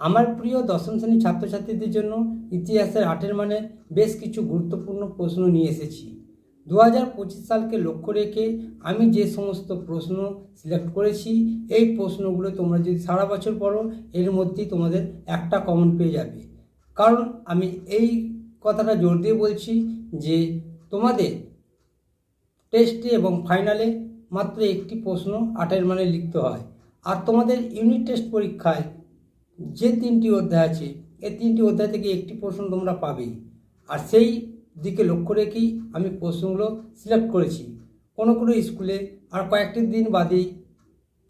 আমার প্রিয় দশম শ্রেণির ছাত্রছাত্রীদের জন্য ইতিহাসের আটের মানে বেশ কিছু গুরুত্বপূর্ণ প্রশ্ন নিয়ে এসেছি। দু হাজার পঁচিশ সালকে লক্ষ্য রেখে আমি যে সমস্ত প্রশ্ন সিলেক্ট করেছি, এই প্রশ্নগুলো তোমরা যদি সারা বছর পড়ো, এর মধ্যেই তোমাদের একটা কমন পেয়ে যাবে। কারণ আমি এই কথাটা জোর দিয়ে বলছি যে তোমাদের টেস্টে এবং ফাইনালে মাত্র একটি প্রশ্ন আটের মানে লিখতে হয়। আর তোমাদের ইউনিট টেস্ট পরীক্ষায় যে তিনটি অধ্যায় আছে, এই তিনটি অধ্যায় থেকে একটি প্রশ্ন তোমরা পাবেই। আর সেই দিকে লক্ষ্য রেখেই আমি প্রশ্নগুলো সিলেক্ট করেছি। কোনো কোনো স্কুলে আর কয়েকটি দিন বাদেই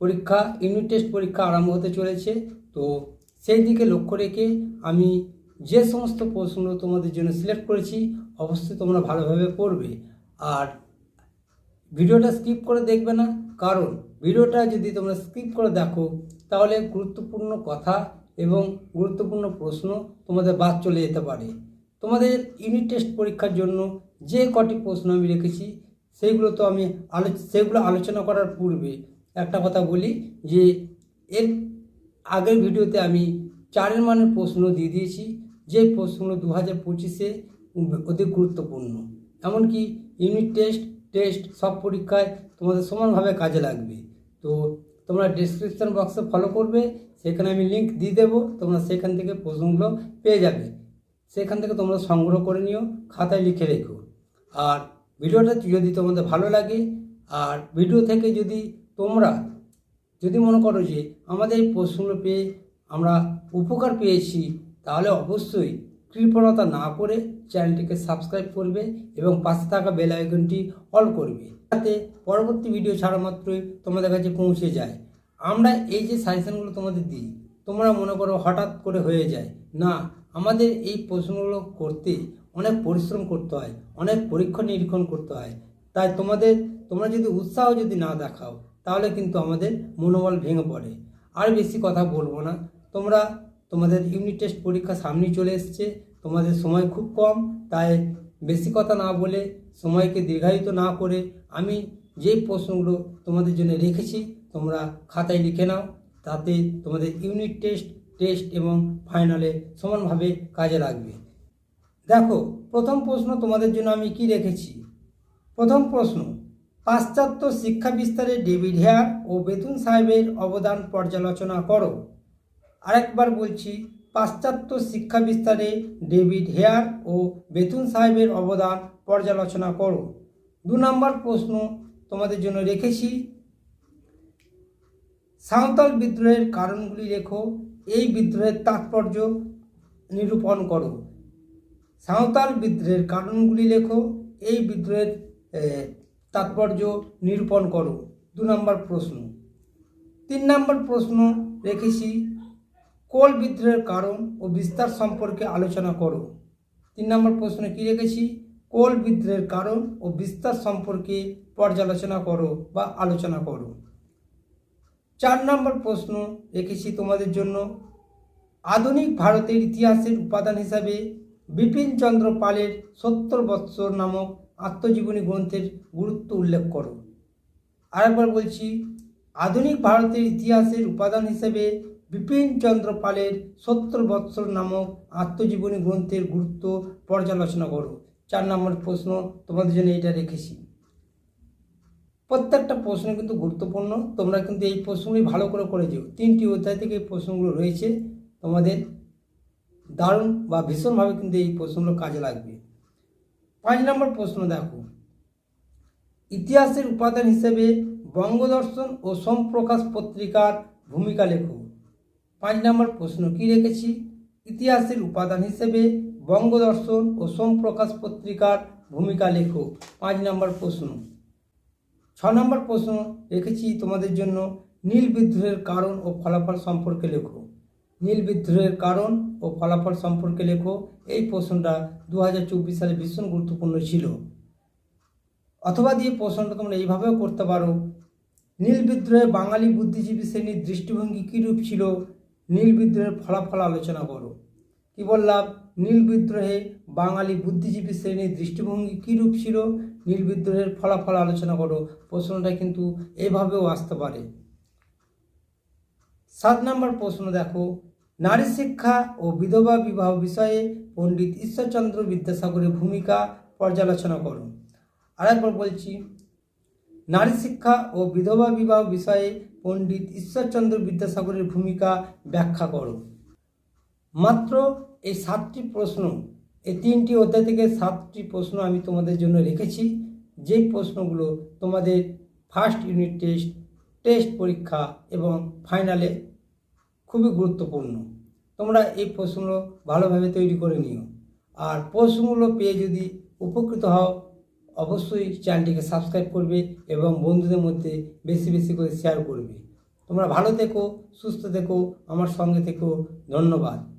পরীক্ষা ইউনিট টেস্ট পরীক্ষা আরম্ভ হতে চলেছে। তো সেই দিকে লক্ষ্য রেখে আমি যে সমস্ত প্রশ্নগুলো তোমাদের জন্য সিলেক্ট করেছি, অবশ্যই তোমরা ভালোভাবে পড়বে। আর ভিডিওটা স্কিপ করে দেখবে না। কারণ ভিডিওটা যদি তোমরা স্কিপ করে দেখো, তাহলে গুরুত্বপূর্ণ কথা এবং গুরুত্বপূর্ণ প্রশ্ন তোমাদের বাদ চলে যেতে পারে। তোমাদের ইউনিট টেস্ট পরীক্ষার জন্য যে কটি প্রশ্ন আমি রেখেছি সেইগুলো তো আমি আলো, সেগুলো আলোচনা করার পূর্বে একটা কথা বলি যে, এর আগের ভিডিওতে আমি চারের মানের প্রশ্ন দিয়ে দিয়েছি। যে প্রশ্নগুলো দু হাজার পঁচিশে অধিক গুরুত্বপূর্ণ। এমনকি ইউনিট টেস্ট টেস্ট সব পরীক্ষায় তোমাদের সমানভাবে কাজে লাগবে। তো তোমরা ডিসক্রিপশান বক্সে ফলো করবে, সেখানে আমি লিঙ্ক দিয়ে দেবো, তোমরা সেখান থেকে প্রশ্নগুলো পেয়ে যাবে। সেখান থেকে তোমরা সংগ্রহ করে নিও, খাতায় লিখে রেখো। আর ভিডিওটা যদি তোমাদের ভালো লাগে, আর ভিডিও থেকে যদি তোমরা, যদি মনে করো যে আমাদের এই প্রশ্নগুলো পেয়ে আমরা উপকার পেয়েছি, তাহলে অবশ্যই কৃপণতা না করে চ্যানেলটিকে সাবস্ক্রাইব করবে এবং পাশে থাকা বেল আইকনটি অল করবে, যাতে পরবর্তী ভিডিও ছাড়া মাত্রই তোমাদের কাছে পৌঁছে যায়। আমরা এই যে সাজেশনগুলো তোমাদের দিই, তোমরা মনে করো হঠাৎ করে হয়ে যায়। না, আমাদের এই প্রশ্নগুলো করতে অনেক পরিশ্রম করতে হয়, অনেক পরীক্ষা নিরীক্ষণ করতে হয়। তাই তোমাদের, তোমরা যদি উৎসাহ যদি না দেখাও, তাহলে কিন্তু আমাদের মনোবল ভেঙে পড়ে। আর বেশি কথা বলব না। তোমরা তোমাদের ইউনিট টেস্ট পরীক্ষা সামনেই চলে এসছে। তোমাদের সময় খুব কম, তাই বেশি কথা না বলে সময়কে দীর্ঘায়িত না করে আমি যে প্রশ্নগুলো তোমাদের জন্য রেখেছি, তোমরা খাতায় লিখে নাও। তাতে তোমাদের ইউনিট টেস্ট টেস্ট এবং ফাইনালে সমানভাবে কাজে লাগবে। দেখো, প্রথম প্রশ্ন তোমাদের জন্য আমি কি রেখেছি? প্রথম প্রশ্ন, পাশ্চাত্য শিক্ষা বিস্তারে ডেভিড হেয়ার ও বেতুন সাহেবের অবদান পর্যালোচনা করো। আরেকবার বলছি, পাশ্চাত্য শিক্ষা বিস্তারে ডেভিড হেয়ার ও বেতুন সাহেবের অবদান পর্যালোচনা করো। দু নম্বর প্রশ্ন তোমাদের জন্য রেখেছি। সাঁওতাল বিদ্রোহের কারণগুলি রেখো এই বিদ্রোহের তাৎপর্য নিরূপণ করো। সাঁওতাল বিদ্রোহের কারণগুলি লেখো, এই বিদ্রোহের তাৎপর্য নিরূপণ করো। দু নম্বর প্রশ্ন। তিন নম্বর প্রশ্ন রেখেছি কোল বিদ্রোহের কারণ ও বিস্তার সম্পর্কে আলোচনা করো। তিন নম্বর প্রশ্নে কী রেখেছি? কোল বিদ্রোহের কারণ ও বিস্তার সম্পর্কে পর্যালোচনা করো বা আলোচনা করো। চার নম্বর প্রশ্ন রেখেছি তোমাদের জন্য। আধুনিক ভারতের ইতিহাসের উপাদান হিসাবে বিপিন চন্দ্র পালের সত্তর বৎসর নামক আত্মজীবনী গ্রন্থের গুরুত্ব উল্লেখ করো। আরেকবার বলছি, আধুনিক ভারতের ইতিহাসের উপাদান হিসেবে বিপিন চন্দ্র পালের সত্তর বৎসর নামক আত্মজীবনী গ্রন্থের গুরুত্ব পর্যালোচনা করো। চার নম্বর প্রশ্ন, তোমাদের জন্য এটা রেখেছি। প্রত্যেকটা প্রশ্ন কিন্তু গুরুত্বপূর্ণ। তোমরা কিন্তু এই প্রশ্নগুলি ভালো করে করে যেও। তিনটি অধ্যায় থেকে এই প্রশ্নগুলো রয়েছে। তোমাদের দারুণ বা ভীষণভাবে কিন্তু এই প্রশ্নগুলো কাজে লাগবে। পাঁচ নম্বর প্রশ্ন দেখো। ইতিহাসের উপাদান হিসেবে বঙ্গদর্শন ও সোমপ্রকাশ পত্রিকার ভূমিকা লেখো। পাঁচ নম্বর প্রশ্ন কি রেখেছি? ইতিহাসের উপাদান হিসেবে বঙ্গদর্শন ও সোমপ্রকাশ পত্রিকার ভূমিকা লেখো। পাঁচ নম্বর প্রশ্ন। ছ নম্বর প্রশ্ন রেখেছি তোমাদের জন্য নীল বিদ্রোহের কারণ ও ফলাফল সম্পর্কে লেখো। নীল বিদ্রোহের কারণ ও ফলাফল সম্পর্কে লেখো। এই প্রশ্নটা দু হাজার চব্বিশ সালে ভীষণ গুরুত্বপূর্ণ ছিল। অথবা দিয়ে প্রশ্নটা তোমরা এইভাবেও করতে পারো। নীল বিদ্রোহে বাঙালি বুদ্ধিজীবী শ্রেণির দৃষ্টিভঙ্গি কীরূপ ছিল? নীল বিদ্রোহের ফলাফল আলোচনা করো। কি বললাম? নীল বিদ্রোহে বাঙালি বুদ্ধিজীবী শ্রেণির দৃষ্টিভঙ্গি কীরূপ ছিল? নীল বিদ্রোহের ফলাফল আলোচনা করো। প্রশ্নটা কিন্তু এভাবেও আসতে পারে। সাত নম্বর প্রশ্ন দেখো। নারী শিক্ষা ও বিধবা বিবাহ বিষয়ে পণ্ডিত ঈশ্বরচন্দ্র বিদ্যাসাগরের ভূমিকা পর্যালোচনা করো। আরেকবার বলছি, নারী শিক্ষা ও বিধবা বিবাহ বিষয়ে পণ্ডিত ঈশ্বরচন্দ্র বিদ্যাসাগরের ভূমিকা ব্যাখ্যা করো। মাত্র এই সাতটি প্রশ্ন, এই তিনটি অধ্যায় থেকে সাতটি প্রশ্ন আমি তোমাদের জন্য রেখেছি। যে প্রশ্নগুলো তোমাদের ফার্স্ট ইউনিট টেস্ট টেস্ট পরীক্ষা এবং ফাইনালে খুবই গুরুত্বপূর্ণ। তোমরা এই প্রশ্নগুলো ভালোভাবে তৈরি করে নিও। আর প্রশ্নগুলো পেয়ে যদি উপকৃত হও অবশ্যই চ্যানেলটিকে সাবস্ক্রাইব করবে এবং বন্ধুদের মধ্যে বেশি বেশি করে শেয়ার করবে। তোমরা ভালো থেকো, সুস্থ থেকো, আমার সঙ্গে থেকো, ধন্যবাদ।